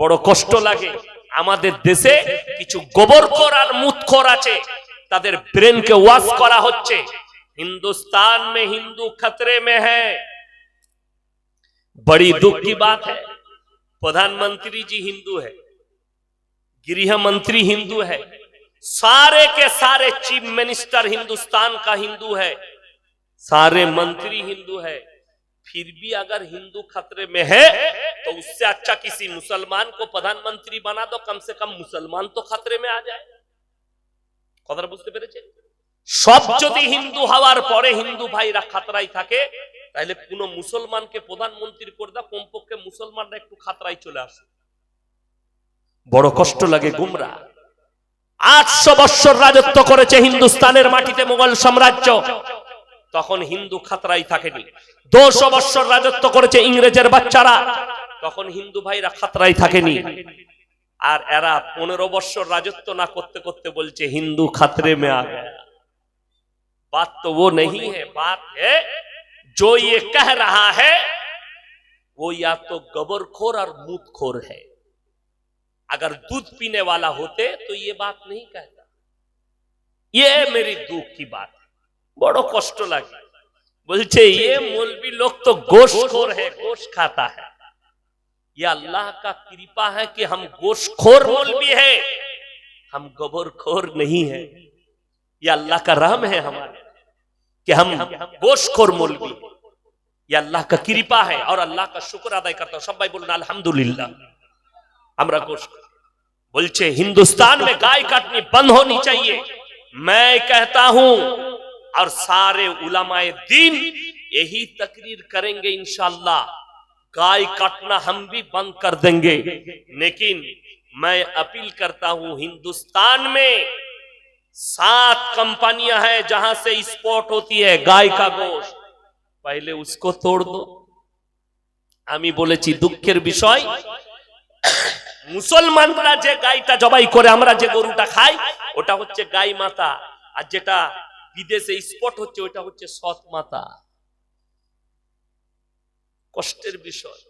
বড় কষ্ট লাগে আমাদের দেশে কিছু গোবরখোর আর মুতখোর আছে তাদের ব্রেনকে ওয়াশ করা হচ্ছে हिंदुस्तान में हिंदू खतरे में है बड़ी दुख की बात है प्रधानमंत्री जी हिंदू है गृह मंत्री हिंदू है सारे के सारे चीफ मिनिस्टर हिंदुस्तान का हिंदू है सारे मंत्री हिंदू है फिर भी अगर हिंदू खतरे में है तो उससे अच्छा किसी मुसलमान को प्रधानमंत्री बना दो कम से कम मुसलमान तो खतरे में आ जाए কথাটা বুঝতে পেরেছেন সব যদি হিন্দু হওয়ার পরে হিন্দু ভাইরা খাতরাই থাকে তাহলে কোন মুসলমানকে প্রধানমন্ত্রী করে দাও কমপক্ষে মুসলমানরা একটু খাতরাই চলে আসে বড় কষ্ট লাগে গুমরা আটশো বৎসর রাজত্ব করেছে হিন্দুস্তানের মাটিতে মোগল সাম্রাজ্য তখন হিন্দু খাতরাই থাকেনি দুশো বৎসর রাজত্ব করেছে ইংরেজের বাচ্চারা তখন হিন্দু ভাইরা খাতরাই থাকেনি আর এরা পনেরো বৎসর রাজত্ব না করতে করতে বলছে হিন্দু খাতরে মে আ গয়া बात तो वो नहीं है बात है जो ये कह रहा है वो या तो गबरखोर और मूतखोर है अगर दूध पीने वाला होते तो ये बात नहीं कहता ये मेरी दुख की बात है बड़ो कष्ट लगे बोलचे ये मौलवी लोग तो गोश्तखोर है गोश्त खाता है ये अल्लाह का कृपा है कि हम गोश्तखोर मौलवी है। हम गबरखोर नहीं है। ये अल्लाह का रहम है हमारे कि हम गोशखोर मौलवी हैं। ये अल्लाह का कृपा है और अल्लाह का शुक्र अदा करता हूँ। सब भाई बोलना, अल्हम्दुलिल्लाह। हमरा गोशखोर। बोलचे, हिंदुस्तान में गाय काटनी बंद होनी चाहिए। मैं कहता हूँ, और सारे उलमाए दीन यही तकरीर करेंगे इंशाल्लाह। गाय काटना हम भी बंद कर देंगे लेकिन मैं अपील करता हूं हिंदुस्तान में सात कंपनियां हैं जहां से स्पॉट होती है गाय का गोश्त पहले उसको तोड़ दो আমি বলেছি দুঃখের বিষয় মুসলমানরা যে গাইটা জবাই করে আমরা যে গরুটা খাই ওটা হচ্ছে গাই মাতা আর যেটা বিদেশে স্পট হচ্ছে ওটা হচ্ছে সৎ মাতা কষ্টের বিষয়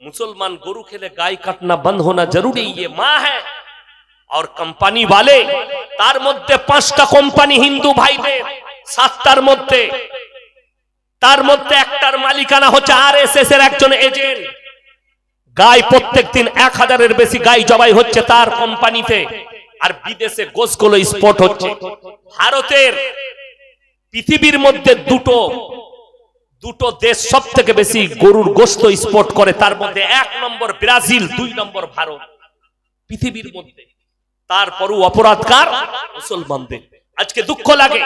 मुसलमान गरु खेले गाय काटना बंद होना जरूरी ये माँ है और কোম্পানি वाले তার মধ্যে পাঁচটা কোম্পানি হিন্দু ভাইদের সাতটার মধ্যে তার মধ্যে একটার মালিকানা হচ্ছে আর এস এস এর একজন এজেন্ট গাই প্রত্যেক দিন এক হাজারের বেশি গাই জবাই হচ্ছে তার কোম্পানিতে আর বিদেশে গোসগুলো স্পট হচ্ছে ভারতের পৃথিবীর মধ্যে দুটো দুটো দেশ সব থেকে বেশি গরুর গোস্ত স্পট করে, তার মধ্যে এক নম্বর ব্রাজিল, দুই নম্বর ভারত। পৃথিবীর মধ্যে। তারপরও অপরাধকার মুসলমানদের। আজকে দুঃখ লাগে।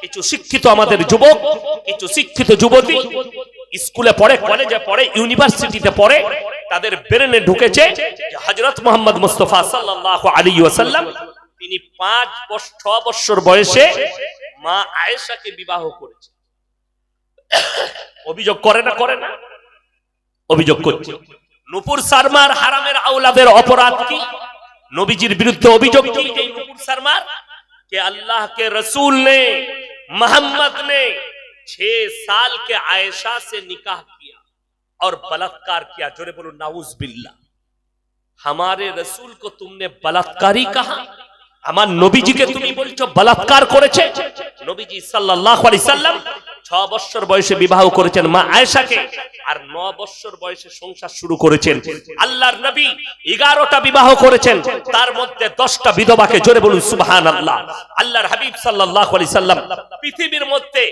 কিছু শিক্ষিত আমাদের যুবক, কিছু শিক্ষিত যুবতী স্কুলে পড়ে, কলেজে পড়ে, ইউনিভার্সিটিতে পড়ে, তাদের ব্রেনে ঢুকেছে হজরত মোহাম্মদ মুস্তফা সাল্লাল্লাহু আলাইহি ওয়াসাল্লাম, তিনি পাঁচ বছর ছ বছর বয়সে মা আয়েশাকে বিবাহ করেছেন অভিযোগ করে না করে না অভিযোগ করছে নুপুর শর্মার হারামের আওলাদের অপরাধ কি নবীজির বিরুদ্ধে অভিযোগ কি এই নুপুর শর্মার कि अल्लाह के रसूल ने मोहम्मद ने छह साल के आयशा से निकाह किया और बलात्कार किया जोरे बोलो नाउज बिल्ला हमारे रसूल को तुमने बलात्कारी कहा আমার নবীজিকে তুমি বলছো বলাৎকার করেছে নবীজি সাল্লাল্লাহু আলাইহি সাল্লাম ছ বছর বয়সে বিবাহ করেছেন মা আয়েশাকে, আর ন বছর বয়সে সংসার শুরু করেছেন। আল্লাহর নবী এগারোটা বিবাহ করেছেন, তার মধ্যে দশটা বিধবাকে জোরে বলুন আল্লাহ আল্লাহর হাবিব পৃথিবীর মধ্যে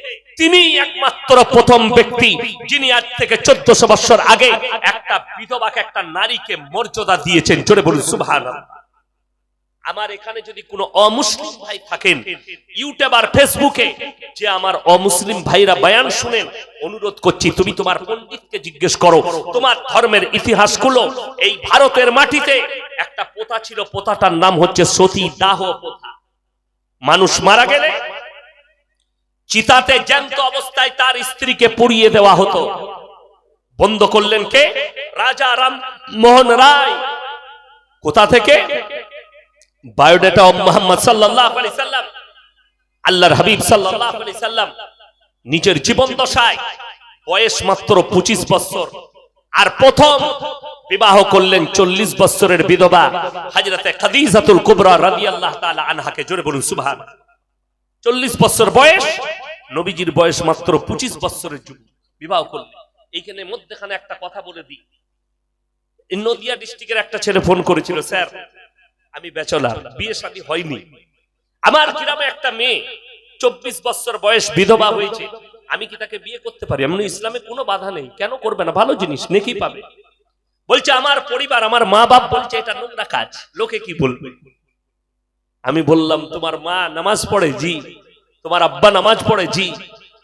তিনি একমাত্র প্রথম ব্যক্তি, যিনি আজ থেকে চোদ্দশো বছর আগে একটা বিধবাকে একটা নারীকে মর্যাদা দিয়েছেন, জোরে বলুন আমার এখানে যদি কোনো অমুসলিম ভাই থাকেন, ইউটিউব আর ফেসবুকে যে আমার অমুসলিম ভাইরা বয়ান শুনেন, অনুরোধ করছি, তুমি তোমার পণ্ডিতকে জিজ্ঞেস করো, তোমার ধর্মের ইতিহাসগুলো, এই ভারতের মাটিতে, একটা পোতা ছিল, পোতাটার নাম হচ্ছে সতী দাহ মানুষ মারা গেলে, চিতাতে জ্যান্ত অবস্থায় তার স্ত্রীকে পুড়িয়ে দেওয়া হতো। বন্ধ করলেন কে? রাজা রাম মোহন রায়। কোথা থেকে? বায়োডেটা মোহাম্মদ সাল্লাল্লাহু আলাইহি সাল্লাম। আল্লাহর হাবিব সাল্লাম নিজের জীবন দশায় বয়স মাত্র পঁচিশ বছর। আর প্রথম বিবাহ করলেন চল্লিশ বছরের বিধবা হাজরতে খাদিজাতুল কুবরা রাদিয়াল্লাহু তাআলা আনহাকে। জোরে বলুন সুবহান চল্লিশ বছর বয়স, নবীজির বয়স মাত্র পঁচিশ বছরের যুগ বিবাহ করলেন। এইখানে মধ্যখানে একটা কথা বলে দিই। নদিয়া ডিস্ট্রিক্টের একটা ছেলে ফোন করেছিল, স্যার, আমি ব্যাচলার, বিয়ে শাদী হয়নি। আমার গ্রামে একটা মেয়ে, চব্বিশ বছর বয়স বিধবা হয়েছে। আমি কি তাকে বিয়ে করতে পারি? এমন ইসলামে কোনো বাধা নেই। কেন করবে না? ভালো জিনিস, নেকি পাবে। বলছে, আমার পরিবার, আমার মা বাপ বলছে, এটা নোংরা কাজ। লোকে কি বলবে? আমি বললাম, তোমার মা নামাজ পড়ে, জি। তোমার আব্বা নামাজ পড়ে, জি।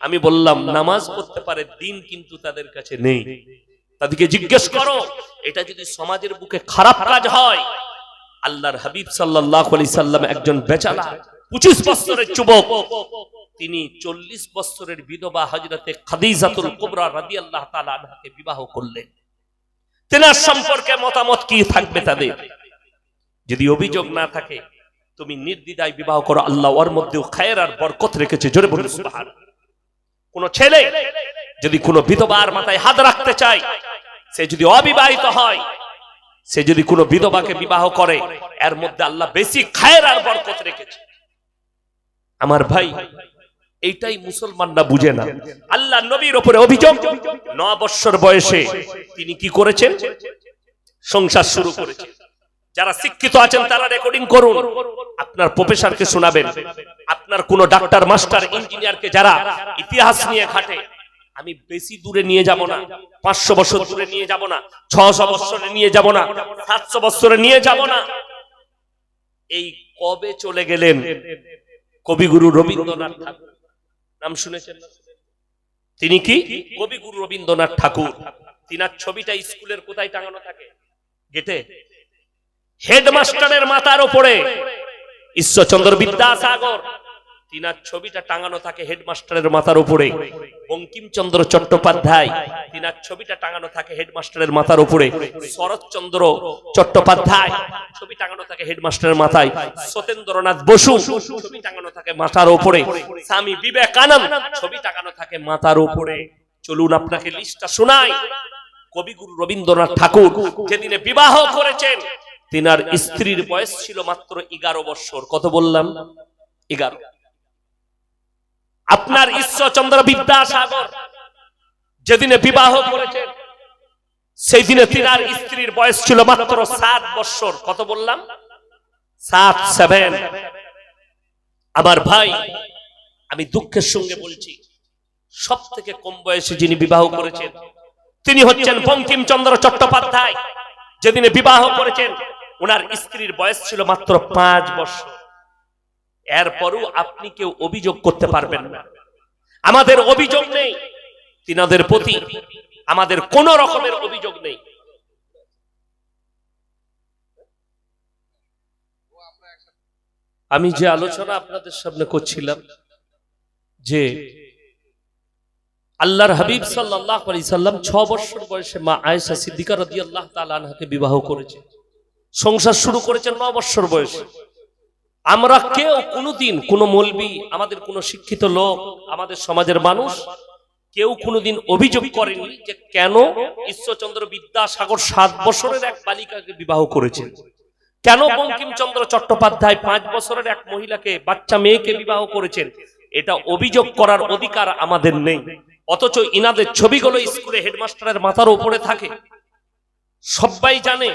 আমি বললাম, নামাজ পড়তে পারে, দিন কিন্তু তাদের কাছে নেই। তাদেরকে জিজ্ঞেস করো, এটা যদি সমাজের বুকে খারাপ কাজ হয় আল্লাহর হাবিব সাল্লাহ আলি সাল্লাম একজন বেচালা, পঁচিশ বছরের যুবক। তিনি চল্লিশ বছরের বিধবা হজরতে খাদিজাতুল কুবরা রাদি আল্লাহ তালাকে বিবাহ করলেন। তেনার সম্পর্কে মতামত কি থাকবে তাদের? যদি অভিযোগ না থাকে, তুমি নির্দ্বিধায় বিবাহ করো, আল্লাহ ওর মধ্যেও খায়ের আর বরকত রেখেছে, জোরে বলুন কোন ছেলে যদি কোনো বিধবার মাথায় হাত রাখতে চায়, সে যদি অবিবাহিত হয় সে যদি কোনো বিধবাকে বিবাহ করে, এর মধ্যে আল্লাহ বেশি খায়ের আর বরকত রেখেছে। আমার ভাই, এইটাই মুসলমানরা বুঝে না। আল্লাহ নবীর ওপরে অভিযোগ, ন বৎসর বয়সে তিনি কি করেছেন? সংসার শুরু করেছেন। যারা শিক্ষিত আছেন, তারা রেকর্ডিং করুন। আপনার প্রফেসরকে শোনাবেন। আপনার কোন ডাক্তার মাস্টার ইঞ্জিনিয়ারকে যারা ইতিহাস নিয়ে ঘাটে আমি বেশি দূরে নিয়ে যাব না। পাঁচশো বছর দূরে নিয়ে যাব না। ছশো বছরে নিয়ে যাব না। সাতশো বছরে নিয়ে যাব না। এই কবে চলে গেলেন কবিগুরু রবীন্দ্রনাথ ঠাকুর? নাম শুনেছেন? তিনি কি? কবিগুরু রবীন্দ্রনাথ ঠাকুর। তিনার ছবিটা স্কুলের কোথায় টাঙানো থাকে? গেটে। হেডমাস্টারের মাথার ওপরে। ঈশ্বরচন্দ্র বিদ্যাসাগর। তিনার ছবিটা টাঙানো থাকে হেডমাস্টারের মাথার উপরে। বঙ্কিমচন্দ্র চট্টোপাধ্যায়, তিনার ছবিটা টাঙানো থাকে হেডমাস্টারের মাথার উপরে। শরৎচন্দ্র চট্টোপাধ্যায়, ছবি টাঙানো থাকে হেডমাস্টারের মাথায়। সত্যেন্দ্রনাথ বসু, ছবি টাঙানো থাকে মাথার উপরে। স্বামী বিবেকানন্দ, ছবি টাঙানো থাকে মাথার উপরে। চলুন আপনাকে লিস্টটা শোনাই। কবিগুরু রবীন্দ্রনাথ ঠাকুর যেদিনে বিবাহ করেছেন, তিনার স্ত্রীর বয়স ছিল মাত্র এগারো বছর। কত বললাম? এগারো। আপনার ঈশ্বরচন্দ্র বিদ্যাসাগর যেদিনে বিবাহ করেছেন সেই দিনে তিনার স্ত্রীর বয়স ছিল মাত্র সাত বছর। কত বললাম? সাত সেভেন আমার ভাই, আমি দুঃখের সঙ্গে বলছি সব থেকে কম বয়সে যিনি বিবাহ করেছেন, তিনি হচ্ছেন বঙ্কিমচন্দ্র চট্টোপাধ্যায়। যেদিনে বিবাহ করেছেন, ওনার স্ত্রীর বয়স ছিল মাত্র পাঁচ বছর। এরপরও আপনি কেউ অভিযোগ করতে পারবেন না। আমাদের অভিযোগ নেই। তিনাদের প্রতি আমাদের কোন রকমের অভিযোগ নেই। আমি যে আলোচনা আপনাদের সামনে করছিলাম যে আল্লাহর হাবিব সাল্লাহ সাল্লাম ছ বছর বয়সে মা আয়েশা সিদ্দিকা রদি আল্লাহ তালাকে বিবাহ করেছে। সংসার শুরু করেছেন ন বছর বয়সে। আমরা কেউ কোনোদিন কোনো মলবি, আমাদের কোনো শিক্ষিত লোক, আমাদের সমাজের মানুষ কেউ কোনোদিন অভিযোগ করেনি যে কেন ঈশ্বরচন্দ্র বিদ্যাসাগর সাত বছরের এক বালিকাকে বিবাহ করেছেন? কেন বঙ্কিমচন্দ্র চট্টোপাধ্যায় পাঁচ বছরের এক মহিলাকে, বাচ্চা মেয়েকে বিবাহ করেছেন? এটা অভিযোগ করার অধিকার আমাদের নেই। অথচ ইনাদের ছবিগুলো স্কুলে হেডমাস্টারের মাথার উপরে থাকে। সবাই জানে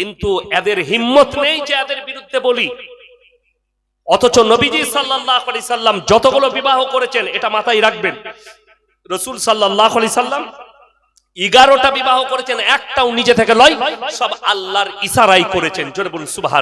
কিন্তু এদের হিম্মত নেই যে এদের বিরুদ্ধে বলি। অথচ নবীজি সাল্লাহ আলি সাল্লাম যতগুলো বিবাহ করেছেন, এটা মাথায় রাখবেন। রসুল সাল্লাহ আলি সাল্লাম এগারোটা বিবাহ করেছেন, একটাও নিজে থেকে লয়, সব আল্লাহর ইশারাই করেছেন। জোরে বলুন সুবাহ